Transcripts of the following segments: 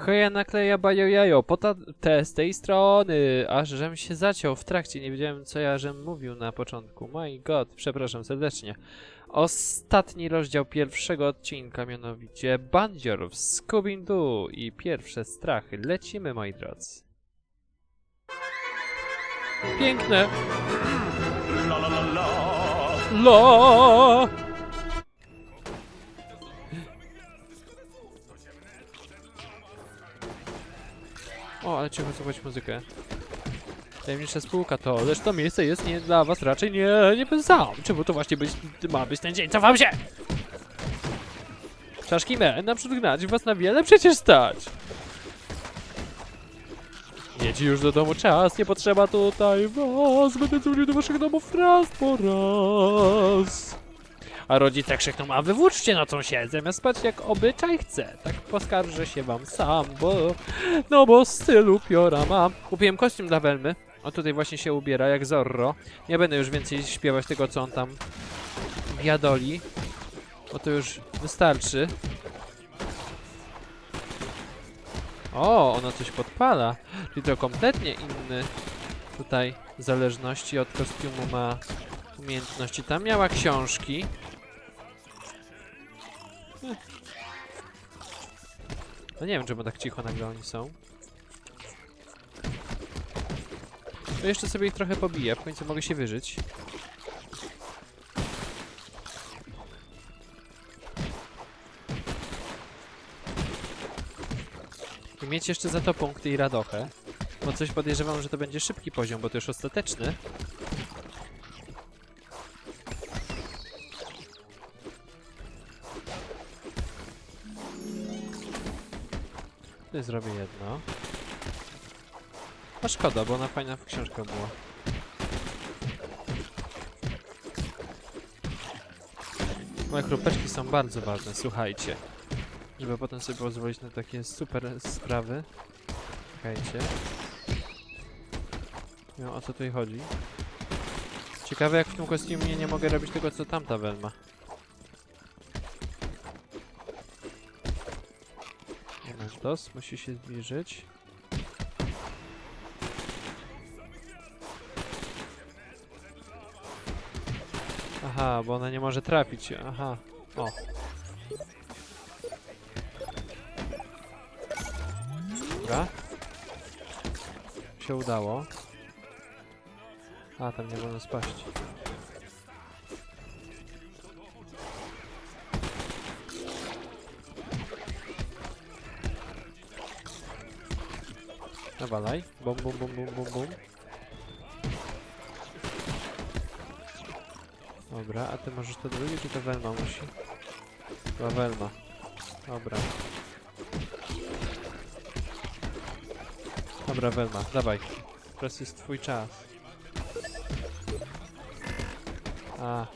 Heja nakleja bajo jajo, pota te z tej strony, aż żem się zaciął w trakcie, nie wiedziałem co ja żem mówił na początku. My god, przepraszam serdecznie. Ostatni rozdział pierwszego odcinka, mianowicie Bandzior w Scooby-Doo i pierwsze strachy. Lecimy moi drodzy. Piękne! La la la la. La! O, ale cicho słuchać muzykę. Tajemnicza spółka to, lecz to miejsce jest nie dla was, raczej nie, nie pensam. Czemu to właśnie być, ma być ten dzień? Cofam się! Czaszki me, naprzód gnać, was na wiele przecież stać. Jedź już do domu czas, nie potrzeba tutaj was, będę dzwonił do waszych domów raz po raz. A rodzice krzykną, a wywłóczcie nocą się, zamiast spać jak obyczaj chcę. Tak poskarżę się wam sam, bo... No bo stylu piora mam. Kupiłem kostium dla Welmy. On tutaj właśnie się ubiera, jak Zorro. Nie będę już więcej śpiewać tego, co on tam jadoli. Bo to już wystarczy. O, ona coś podpala. Czyli to kompletnie inny tutaj w zależności od kostiumu ma umiejętności. Tam miała książki. No nie wiem, czemu tak cicho nagle oni są. To jeszcze sobie ich trochę pobiję, w końcu mogę się wyżyć. I mieć jeszcze za to punkty i radochę. Bo coś podejrzewam, że to będzie szybki poziom, bo to już ostateczny. Zrobię jedno. A szkoda, bo ona fajna książka była. Moje chrupeczki są bardzo ważne, słuchajcie. Żeby potem sobie pozwolić na takie super sprawy. Czekajcie. No, o co tutaj chodzi? Ciekawe jak w tym kostiumie nie mogę robić tego co tamta Welma. Momentos, musi się zbliżyć. Aha, bo ona nie może trafić. Aha. O. Dobra. Się udało. A, tam nie wolno spaść. Nawalaj. Bum, bum, bum, bum, bum, bum. Dobra, a ty możesz to drugie, czy to Welma musi? Chyba Welma. Dobra. Dobra, Welma, dawaj. Teraz jest twój czas. A.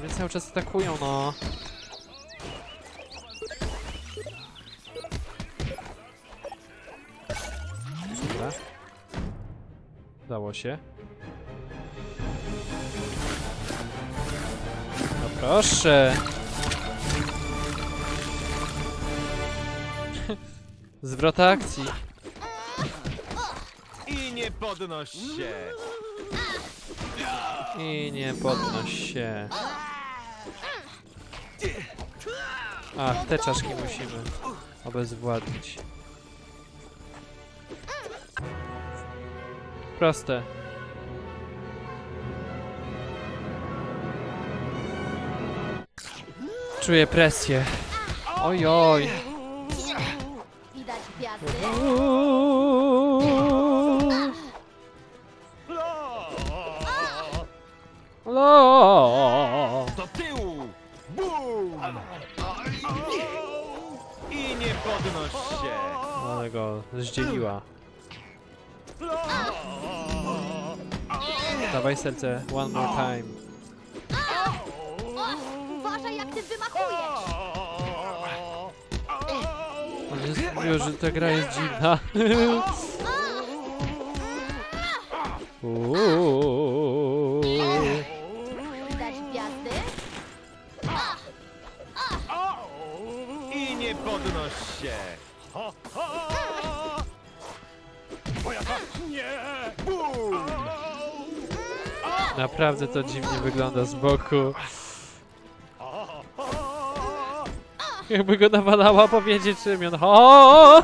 Mnie cały czas atakują, no. Udało się. No proszę. Zwrot akcji. I nie podnoś się. I nie podnoś się. Ach, te czaszki musimy obezwładnić. Proste. Czuję presję. Oj, oj. Widać gwiazdy? Serce, one more time. Uważaj, jak ty wymachujesz! Że ta gra jest dziwna. Uuu. Naprawdę to dziwnie wygląda z boku. Jakby go nawalała powiedzieć czym on. O!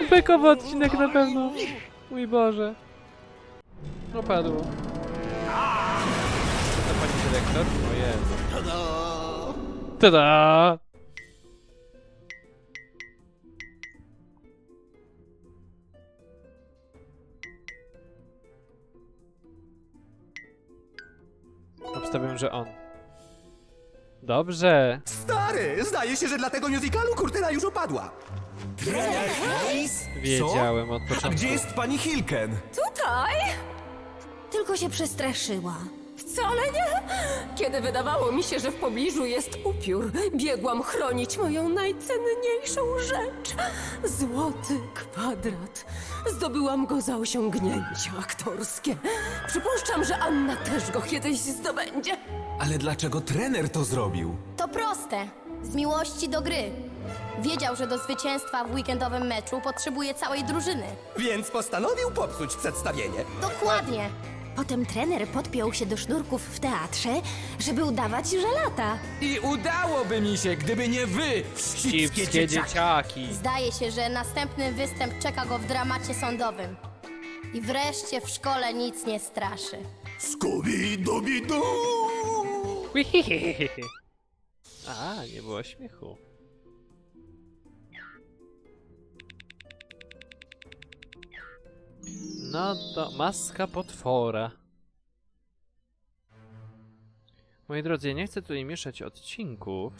Bekowy odcinek na pewno. Mój Boże. No padło. Co to pani dyrektor? O jest. Tada! Obstawiam, że on. Dobrze. Stary, zdaje się, że dla tego musicalu kurtyna już opadła. Wiedziałem od A początku. gdzie jest pani Hilken? Tutaj? Tylko się przestraszyła. Wcale nie. Kiedy wydawało mi się, że w pobliżu jest upiór, biegłam chronić moją najcenniejszą rzecz. Złoty kwadrat. Zdobyłam go za osiągnięcia aktorskie. Przypuszczam, że Anna też go kiedyś zdobędzie. Ale dlaczego trener to zrobił? To proste. Z miłości do gry. Wiedział, że do zwycięstwa w weekendowym meczu potrzebuje całej drużyny. Więc postanowił popsuć przedstawienie. Dokładnie. Potem trener podpiął się do sznurków w teatrze, żeby udawać, że lata. I udałoby mi się, gdyby nie wy, Wścibskie dzieciaki. Zdaje się, że następny występ czeka go w dramacie sądowym. I wreszcie w szkole nic nie straszy. Scooby-Dooby-Doo! A, nie było śmiechu. No to maska potwora. Moi drodzy, ja nie chcę tutaj mieszać odcinków,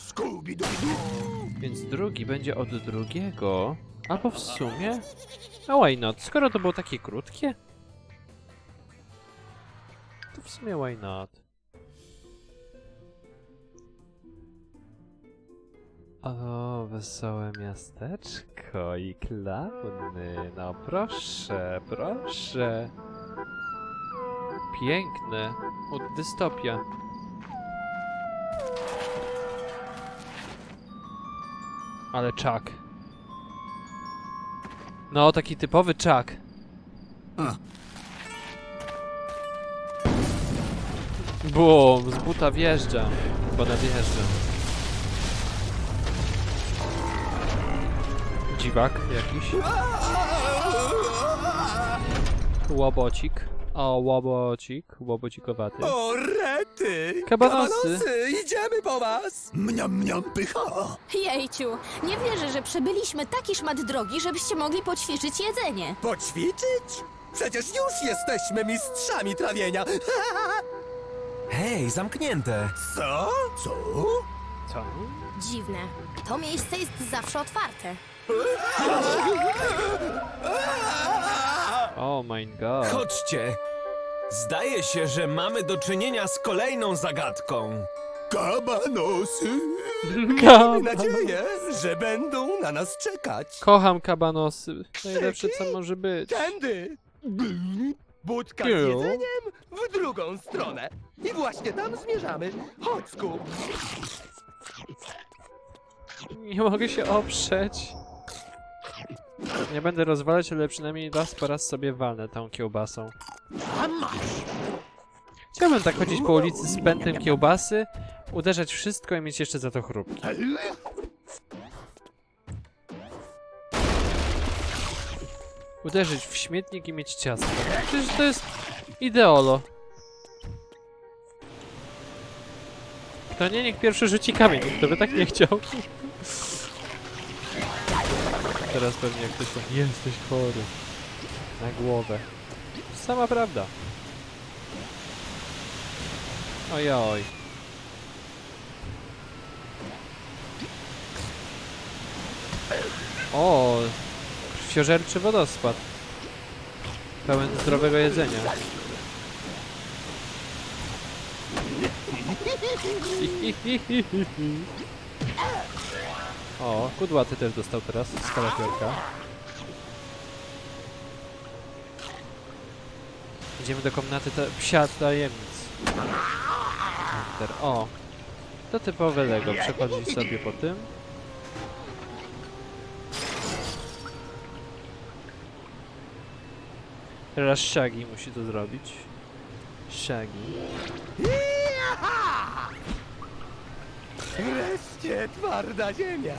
więc drugi będzie od drugiego. Albo w sumie... A why not? Skoro to było takie krótkie, to w sumie why not? O, wesołe miasteczko i klauny. No proszę, proszę. Piękne. Od dystopia. Ale czak. No, taki typowy czak. Bum, z buta wjeżdżam. Bo nadjeżdżam. Dziwak jakiś. Łobocik. O, łobocik. Łobocikowaty. O, rety! Kabanosy. Idziemy po was! Mniam, mniam, pycha! Jejciu, nie wierzę, że przebyliśmy taki szmat drogi, żebyście mogli poćwiczyć jedzenie. Poćwiczyć? Przecież już jesteśmy mistrzami trawienia! Hej, zamknięte. Co? Co? Co? Dziwne. To miejsce jest zawsze otwarte. Oh my god. Chodźcie. Zdaje się, że mamy do czynienia z kolejną zagadką. Kabanosy! Ka- Nadzieję, że będą na nas czekać. Kocham kabanosy. Najlepsze co może być. Tędy! Budka z Kiu. jedzeniem w drugą stronę. I właśnie tam zmierzamy. Chodź, Skup. Nie mogę się oprzeć. Nie będę rozwalać, ale przynajmniej raz po raz sobie walnę tą kiełbasą. Chciałbym tak chodzić po ulicy z pętem kiełbasy, uderzać wszystko i mieć jeszcze za to chrupki. Uderzyć w śmietnik i mieć ciasto. Przecież to jest ideolo. Kto nie, niech pierwszy rzuci kamień, kto by tak nie chciał. Teraz pewnie jak ktoś powie, jesteś chory. Na głowę. Sama prawda. Ojoj. O, krwiożerczy wodospad. Pełen zdrowego jedzenia. O, kudłaty też dostał teraz z kalafiorka. Idziemy do komnaty ta psia tajemnic. O. To typowe Lego, przechodzić sobie po tym. Teraz Shaggy musi to zrobić. Shaggy. Wreszcie twarda ziemia.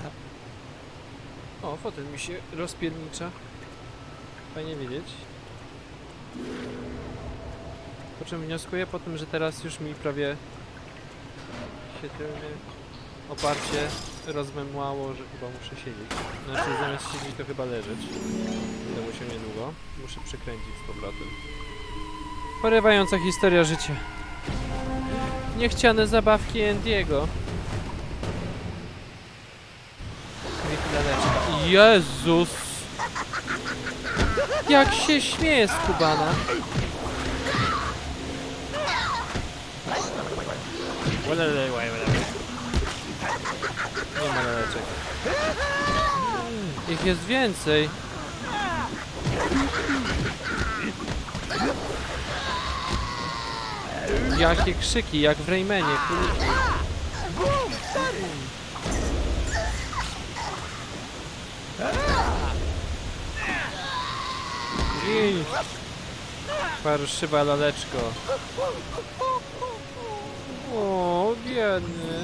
O, fotel mi się rozpiernicza. Fajnie wiedzieć. Po czym wnioskuję po tym, że teraz już mi prawie się tylnie oparcie rozmemłało, że chyba muszę siedzieć. Znaczy zamiast siedzieć to chyba leżeć. Będę musiał niedługo. Muszę przekręcić z powrotem. Porywająca historia życia. Niechciane zabawki Andiego. Jezus! Jak się śmieje z Kubana. Nie ma laleczek. Ich jest więcej. Jakie krzyki, jak w Raymanie. kur- Gin! Parszywa laleczko. O, biedny.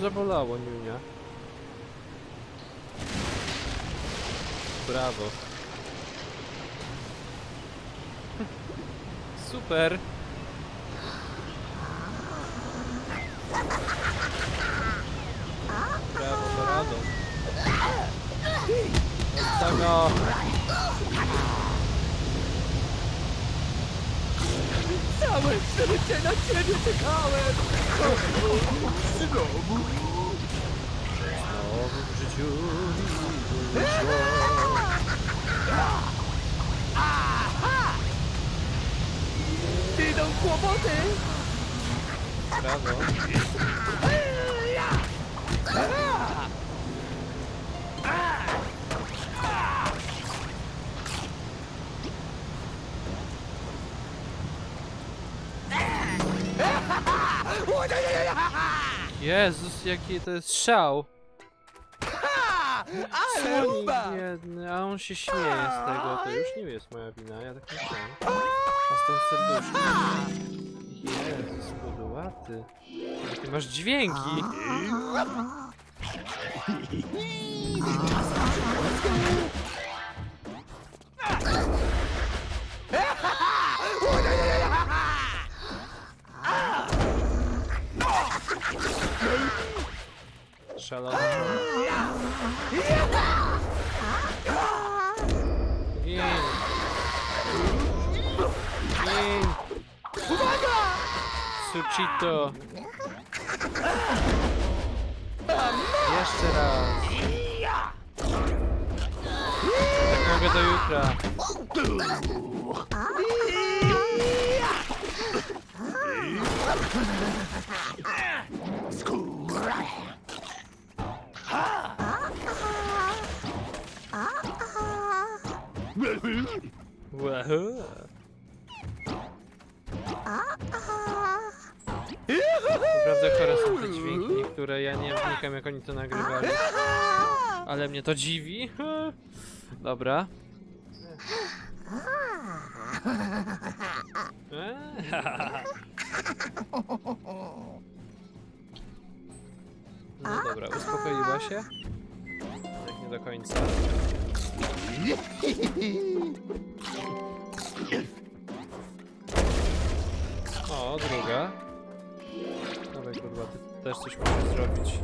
Zabolało niunia. Brawo. Super. Brawo, Dorado. Tego. Całe życie na ciebie czekałem. Znowu w życiu mi wyszło. Idą kłopoty. Brawo. Jezus, jaki to jest szał. Ha! Ale Słonik ruba. biedny, a on się śmieje z tego. To już nie jest moja wina, ja tak myślałem. A stąd serduszko. Jezus, podłaty. Jakie masz dźwięki. Szalony. Gin. Gin. Suchito. Jeszcze raz. Tak mogę do jutra. Wahoo. Naprawdę chore są te dźwięki niektóre, ja nie wnikam jak oni to nagrywali. Ale mnie to dziwi. Dobra. No dobra, uspokoiła się? Jak nie do końca. O, druga. Dawaj kurwa, ty też coś musisz zrobić.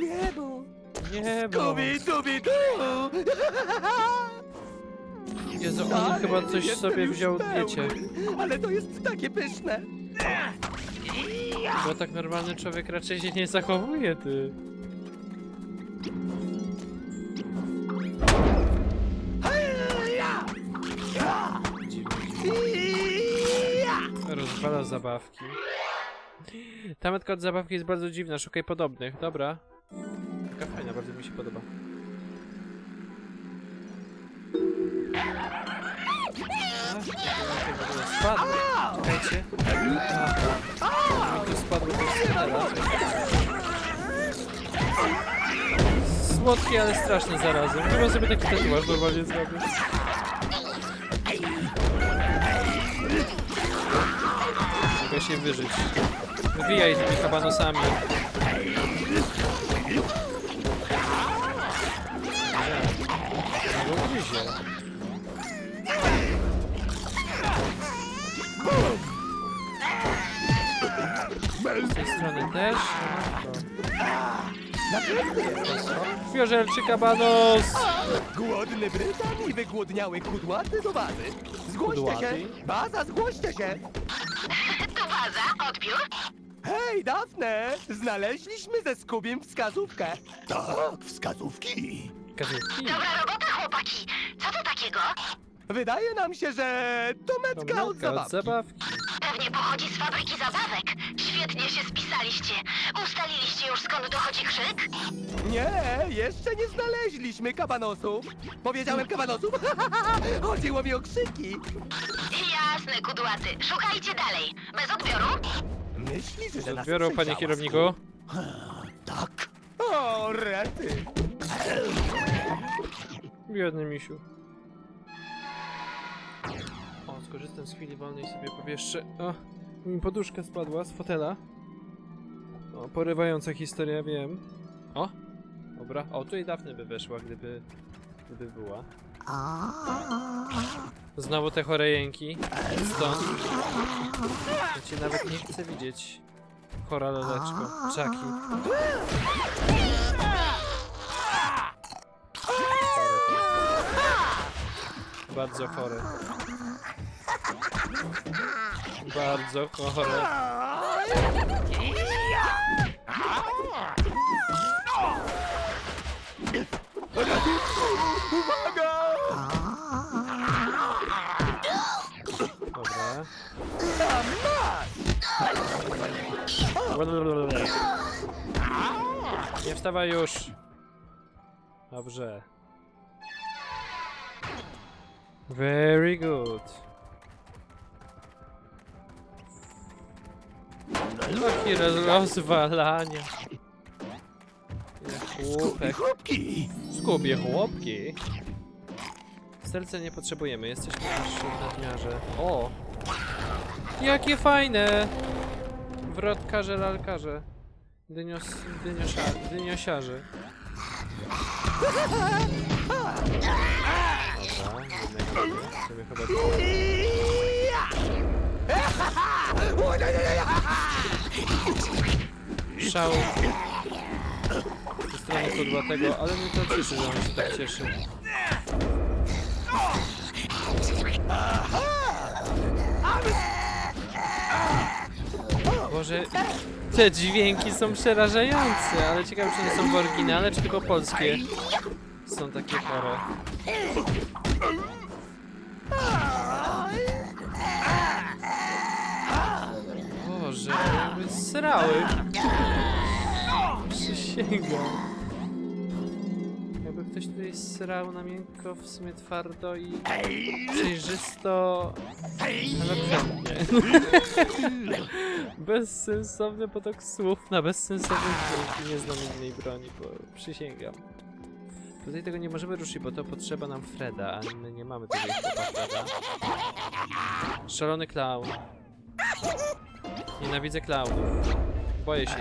Niebo. Nie, bo... Dubi, dubi, du. Jezu, on chyba coś jestem sobie już wziął, pełny. wiecie. Ale to jest takie pyszne. Bo tak normalny człowiek raczej się nie zachowuje, ty. Rozwala zabawki. Ta metka od zabawki jest bardzo dziwna, szukaj podobnych. Dobra. Taka fajna, bardzo mi się podoba. Spadł. Czekajcie. Tu spadło. Słodkie, ale straszne zarazem. Chyba sobie taki tatuaż normalnie zrobię. Mogę się wyżyć. Wywijaj tymi no gryzie. Z tej strony też. Krwiożerczy kabanos! Głodny Brytan i wygłodniały kudłaty do bazy. Zgłoście się! Baza, zgłoście się! Baza, odbiór? Hej, Dafne! Znaleźliśmy ze Skubiem wskazówkę. Tak, wskazówki. Kazówki. Dobra robota, chłopaki. Co to takiego? Wydaje nam się, że to metka od Metka od zabawki. zabawki. Pewnie pochodzi z fabryki zabawek. Świetnie się spisaliście. Ustaliliście już skąd dochodzi krzyk? Nie, jeszcze nie znaleźliśmy kabanosów. Powiedziałem kabanosów? Chodziło mi o krzyki. Jasne, kudłaty. Szukajcie dalej. Bez odbioru? Myślisz, że nas Odbioru, panie przejrzała kierowniku. Tak. O, rety. Biedny misiu. O, skorzystam z chwili wolnej i sobie powieszczę. O, mi poduszka spadła z fotela. O, porywająca historia, wiem. O, dobra. O, tutaj Dafne by weszła, gdyby, gdyby była. Znowu te chore jęki. Stąd. Cię nawet nie chcę widzieć. Chora leleczko. Czaki. Bardzo chore. Bardzo chore. Dobra. Nie wstawaj już. Dobrze. Very good. Takie roz- rozwalania. Chłopek. Chłopki! Skubie chłopki. Serce nie potrzebujemy, jesteśmy już w nadmiarze. O! Jakie fajne! Wrotkarze, lalkarze. Dynios, dyniosia, dyniosiarze. Dobra, jednego sobie chyba... Szał. Ze strony kudłatego, ale mnie to cieszy, że on się tak cieszy. Boże, te dźwięki są przerażające, ale ciekawe czy one są w oryginale, czy tylko polskie są takie chore. Boże, jakby srały. Przysięgam. Jakby ktoś tutaj srał na miękko, w sumie twardo i przejrzysto, ale. Bezsensowny potok słów na bezsensowne dźwięki. Nie znam innej broni, bo przysięgam. Tutaj tego nie możemy ruszyć, bo to potrzeba nam Freda, a my nie mamy tego Freda. Szalony klaun. Nienawidzę klaunów. Boję się.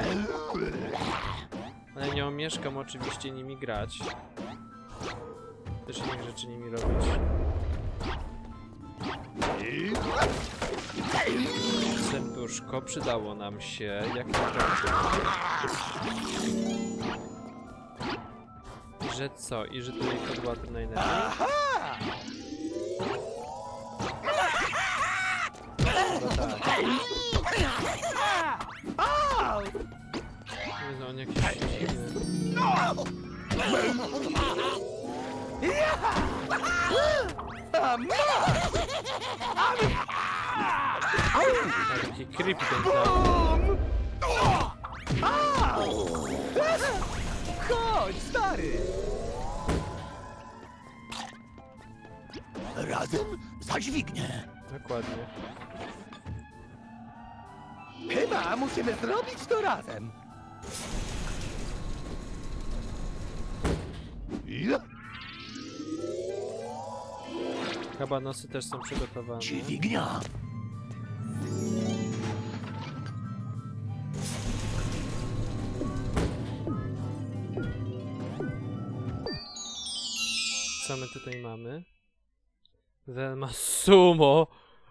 Ale nie omieszkam oczywiście nimi grać. Też innych rzeczy nimi robić. Serduszko przydało nam się, jak naprawdę. I że co? I że tutaj podłaty najlepiej? No, on jakiś! Taki creepy ten! Chodź, stary! Razem zadźwignie. Dokładnie. Chyba musimy zrobić to razem. Ja, Kabanosy też są przygotowane. Dźwignia. Co my tutaj mamy? Velma Sumo!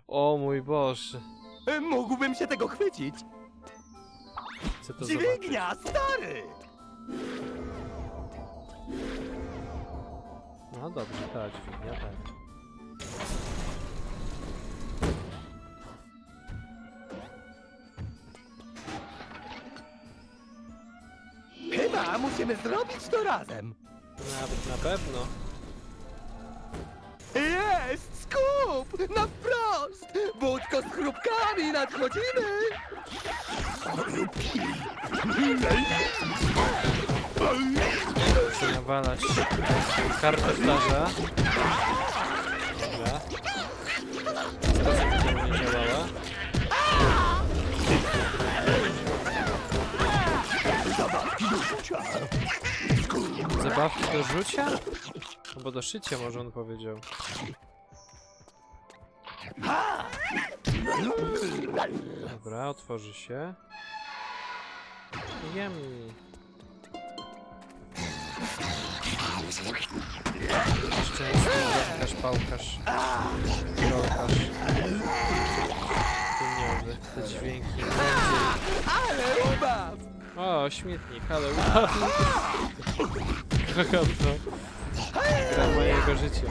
O mój Boże. Mógłbym się tego chwycić. Chcę to zobaczyć. Dźwignia, stary! No dobrze, tak, dźwignia, tak. Chyba musimy zrobić to razem. Nawet na pewno. Jest skup! Na wprost! Wódko z chrupkami nadchodzimy! Chcę nawalać kartoszarza. Dobra. Stacja widzimy nie działała. Zabawki do rzucia? Albo do szycia może on powiedział. Dobra, otworzy się. Jem. Szczęście, wędkarz, pałkarz, rolkarz. Dyniowy, te dźwięki. Ale ubaw! O, śmietnik, ale udało. Kocham to. Gra mojego życia.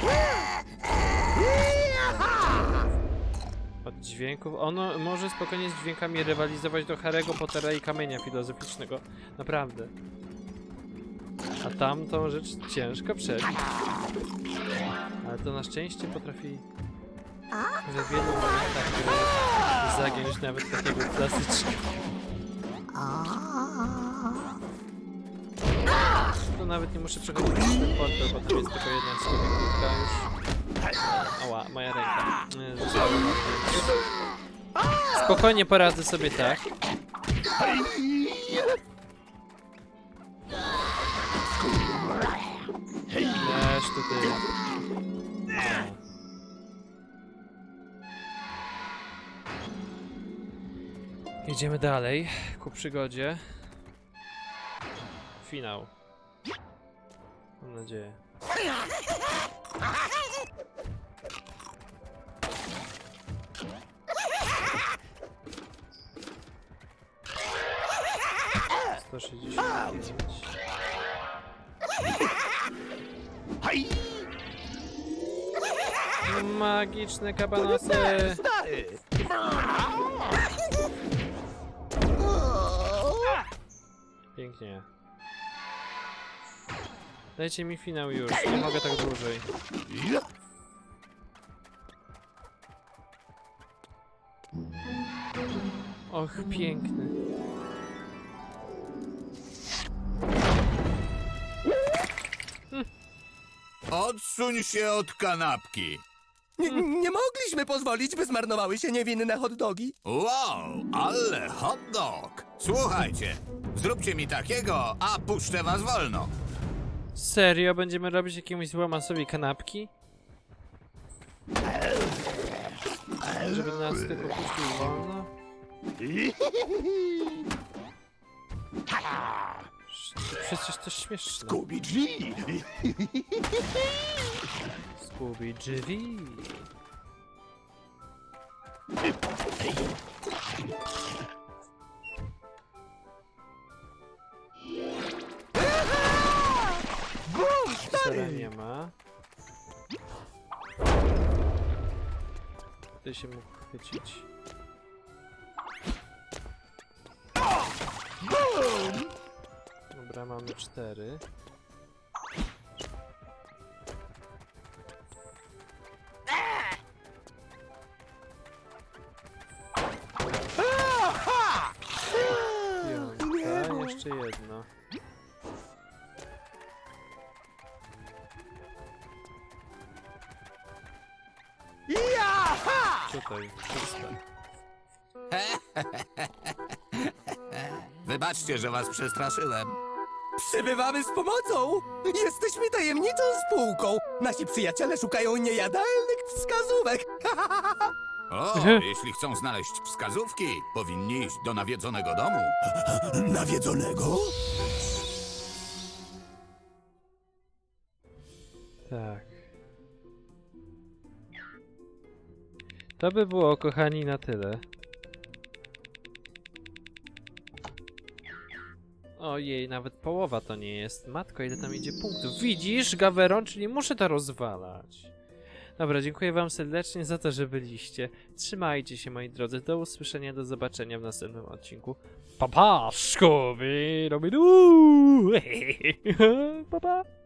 Od dźwięków. Ono może spokojnie z dźwiękami rywalizować do Harry'ego Pottera i kamienia filozoficznego. Naprawdę. A tamtą rzecz ciężko przebić. Ale to na szczęście potrafi we wielu momentach zagiąć nawet takiego klasyczka. To nawet nie muszę przechodzić przez ten portal, bo tam jest tylko jedna skórka już. Ała, moja ręka. Tym. Spokojnie poradzę sobie tak. Też tutaj. Jedziemy dalej ku przygodzie. Finał. Mam nadzieję. Sto sześćdziesiąt pięć. Hej! Magiczne kabanosy! Stary! Pięknie. Dajcie mi finał już, nie mogę tak dłużej. Och, piękny. Odsuń się od kanapki. Nie, nie mogliśmy pozwolić, by zmarnowały się niewinne hot dogi. Wow, ale hot dog. Słuchajcie, zróbcie mi takiego, a puszczę was wolno. Serio? Będziemy robić jakiemuś złamasowi kanapki? Żeby nas tylko puścił wolno? Przecież to śmieszne. Drzwi! Scooby drzwi. Bum, Sera stary! nie ma. Tutaj się mógł chwycić. Mamy cztery. Piątka, jeszcze jedno. Ja! tutaj wszystko. Wybaczcie, że was przestraszyłem. Przybywamy z pomocą! Jesteśmy tajemniczą spółką! Nasi przyjaciele szukają niejadalnych wskazówek! O, jeśli chcą znaleźć wskazówki, powinni iść do nawiedzonego domu. Nawiedzonego? Tak. To by było, kochani, na tyle. Ojej, nawet połowa to nie jest. Matko, ile tam idzie punktów. Widzisz, Gaweron, czyli muszę to rozwalać. Dobra, dziękuję wam serdecznie za to, że byliście. Trzymajcie się, moi drodzy. Do usłyszenia, do zobaczenia w następnym odcinku. Pa, pa, szkowy, robię Pa, pa.